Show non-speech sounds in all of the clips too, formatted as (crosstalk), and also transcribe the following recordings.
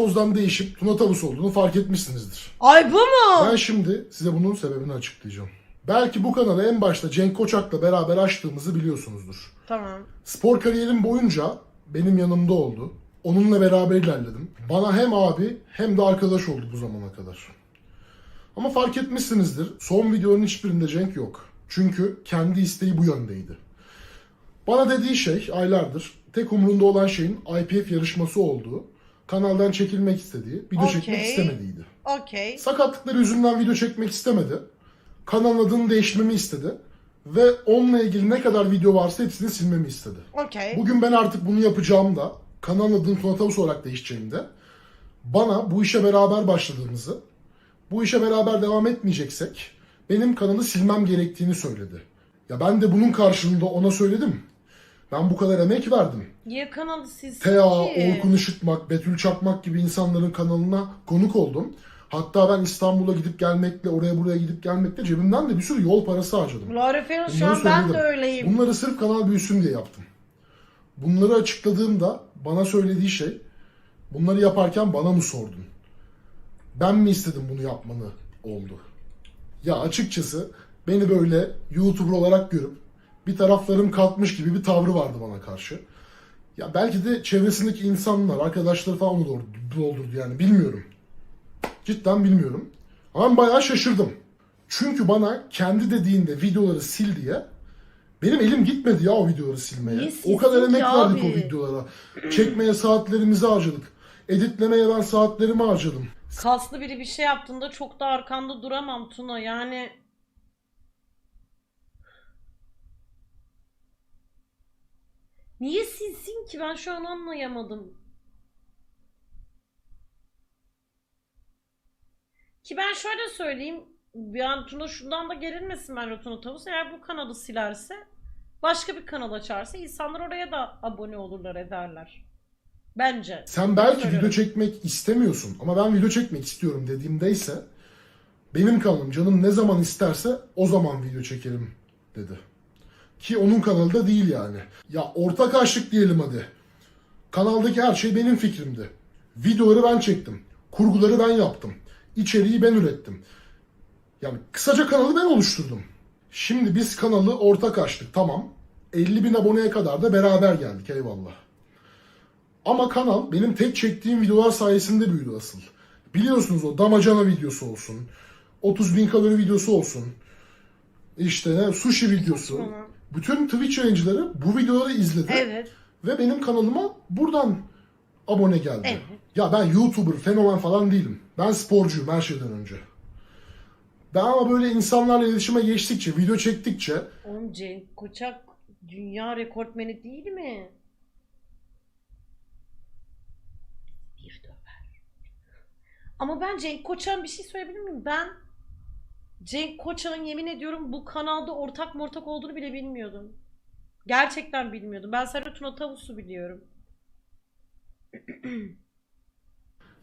Tozdan değişip Tuna Tavus olduğunu fark etmişsinizdir. Ay bu mu? Ben şimdi size bunun sebebini açıklayacağım. Belki bu kanalı en başta Cenk Koçak'la beraber açtığımızı biliyorsunuzdur. Tamam. Spor kariyerim boyunca benim yanımda oldu. Onunla beraber ilerledim. Bana hem abi hem de arkadaş oldu bu zamana kadar. Ama fark etmişsinizdir. Son videoların hiçbirinde Cenk yok. Çünkü kendi isteği bu yöndeydi. Bana dediği şey aylardır tek umurunda olan şeyin IPF yarışması olduğu, kanaldan çekilmek istediği, video çekmek Okey. istemediğiydi. Okey. Sakatlıkları yüzünden video çekmek istemedi. Kanalın adını değiştirmemi istedi. Ve onunla ilgili ne kadar video varsa hepsini silmemi istedi. Okey. Bugün ben artık bunu yapacağım da kanalın adını Tuna Tavus olarak değişeceğim de bana bu işe beraber başladığımızı bu işe beraber devam etmeyeceksek benim kanalı silmem gerektiğini söyledi. Ya ben de bunun karşılığında ona söyledim. Ben bu kadar emek verdim. Niye kanalı silsin Tea? Orkun Işıtmak, Betül Çakmak gibi insanların kanalına konuk oldum. Hatta ben İstanbul'a gidip gelmekle, oraya buraya gidip gelmekle cebimden de bir sürü yol parası harcadım. Ferrell şu an ben de söyledim. öyleyim. Bunları sırf kanal büyüsün diye yaptım. Bunları açıkladığımda bana söylediği şey, bunları yaparken bana mı sordun? Ben mi istedim bunu yapmanı oldu. Ya açıkçası beni böyle YouTuber olarak görüp bir taraflarım kalkmış gibi bir tavrı vardı bana karşı. Ya belki de çevresindeki insanlar, arkadaşları falan onu doldurdu- yani bilmiyorum. Cidden bilmiyorum. Ama bayağı şaşırdım. Çünkü bana kendi dediğinde videoları sil diye benim elim gitmedi ya o videoları silmeye. Niye o kadar emek verdik o videolara. Çekmeye saatlerimizi harcadık. Editlemeye ben saatlerimi harcadım. Kaslı biri bir şey yaptığında çok da arkanda duramam Tuna. Yani Niye silsin ki? Ben şu an anlayamadım. Ki ben şöyle söyleyeyim. Yani Tuna şundan da gerilmesin bence Tuna Tavus. Eğer bu kanalı silerse başka bir kanal açarsa insanlar oraya da abone olurlar ederler. Bence. Sen belki video çekmek istemiyorsun ama ben video çekmek istiyorum dediğimdeyse benim kanalım canım ne zaman isterse o zaman video çekerim dedi. Ki onun kanalı da değil yani. Ya ortak açlık diyelim hadi. Kanaldaki her şey benim fikrimdi. Videoları ben çektim. Kurguları ben yaptım. İçeriği ben ürettim. Yani kısaca kanalı ben oluşturdum. Şimdi biz kanalı ortak açtık tamam. 50 bin aboneye kadar da beraber geldik eyvallah. Ama kanal benim tek çektiğim videolar sayesinde büyüdü asıl. Biliyorsunuz o damacana videosu olsun. 30 bin kalori videosu olsun. İşte sushi videosu. Bütün Twitch yayıncıları bu videoları izledi. Evet. Ve benim kanalıma buradan abone geldi. Evet. Ya ben YouTuber, fenomen falan değilim. Ben sporcuyum her şeyden önce. Ben ama böyle insanlarla iletişime geçtikçe, video çektikçe Oğlum Cenk Koçak dünya rekortmeni değil mi? Bir döver. Ama ben Cenk Koçak'ın bir şey söyleyebilir miyim? Ben Cenk Koçak'ın yemin ediyorum bu kanalda ortak mortak olduğunu bile bilmiyordum. Gerçekten bilmiyordum. Ben sadece Tuna Tavus'u biliyorum. (clears throat)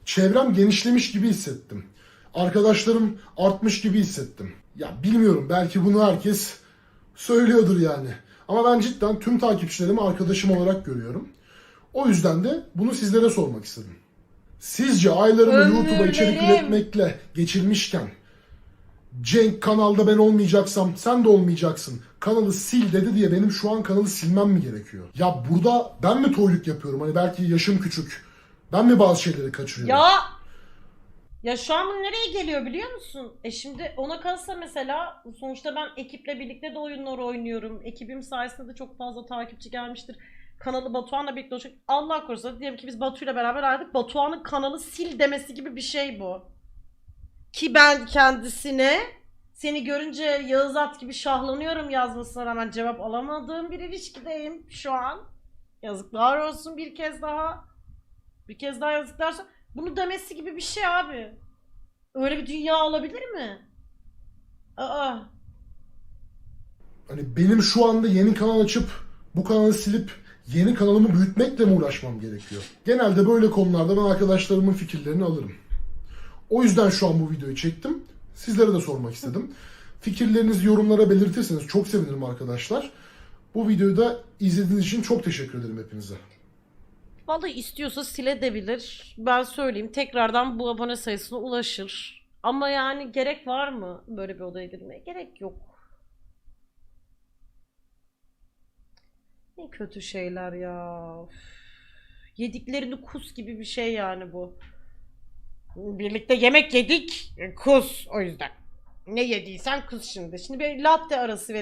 çevrem genişlemiş gibi hissettim. Arkadaşlarım artmış gibi hissettim. Ya bilmiyorum belki bunu herkes söylüyordur yani. Ama ben cidden tüm takipçilerimi arkadaşım olarak görüyorum. O yüzden de bunu sizlere sormak istedim. Sizce aylarımı YouTube'a içerik üretmekle geçirmişken Cenk kanalda ben olmayacaksam sen de olmayacaksın. Kanalı sil dedi diye benim şu an kanalı silmem mi gerekiyor? Ya burada ben mi toyluk yapıyorum? Hani belki yaşım küçük. Ben mi bazı şeyleri kaçırıyorum? Ya ya şu an bu nereye geliyor biliyor musun? E şimdi ona kalsa mesela sonuçta ben ekiple birlikte de oyunlar oynuyorum. Ekibim sayesinde de çok fazla takipçi gelmiştir. Kanalı Batuhan'la birlikte olacak. Allah korusun diyelim ki biz Batu'yla beraber ayrıldık. Batuhan'ın kanalı sil demesi gibi bir şey bu. Ki ben kendisine seni görünce Yağız At gibi şahlanıyorum yazmasına rağmen cevap alamadığım bir ilişkideyim şu an. Yazıklar olsun bir kez daha. Bir kez daha yazıklar olsun. Bunu demesi gibi bir şey abi. Öyle bir dünya olabilir mi? Aa. Hani benim şu anda yeni kanal açıp bu kanalı silip yeni kanalımı büyütmekle mi uğraşmam gerekiyor? Genelde böyle konularda ben arkadaşlarımın fikirlerini alırım. O yüzden şu an bu videoyu çektim. Sizlere de sormak istedim. Fikirlerinizi yorumlara belirtirseniz çok sevinirim arkadaşlar. Bu videoyu da izlediğiniz için çok teşekkür ederim hepinize. Vallahi istiyorsa siledebilir. Ben söyleyeyim tekrardan bu abone sayısına ulaşır. Ama yani gerek var mı böyle bir odaya girmeye? Gerek yok. Ne kötü şeyler ya. Yediklerini kus gibi bir şey yani bu. Birlikte yemek yedik. Kus o yüzden. Ne yediysen kus şimdi. Şimdi bir latte arası veriyoruz.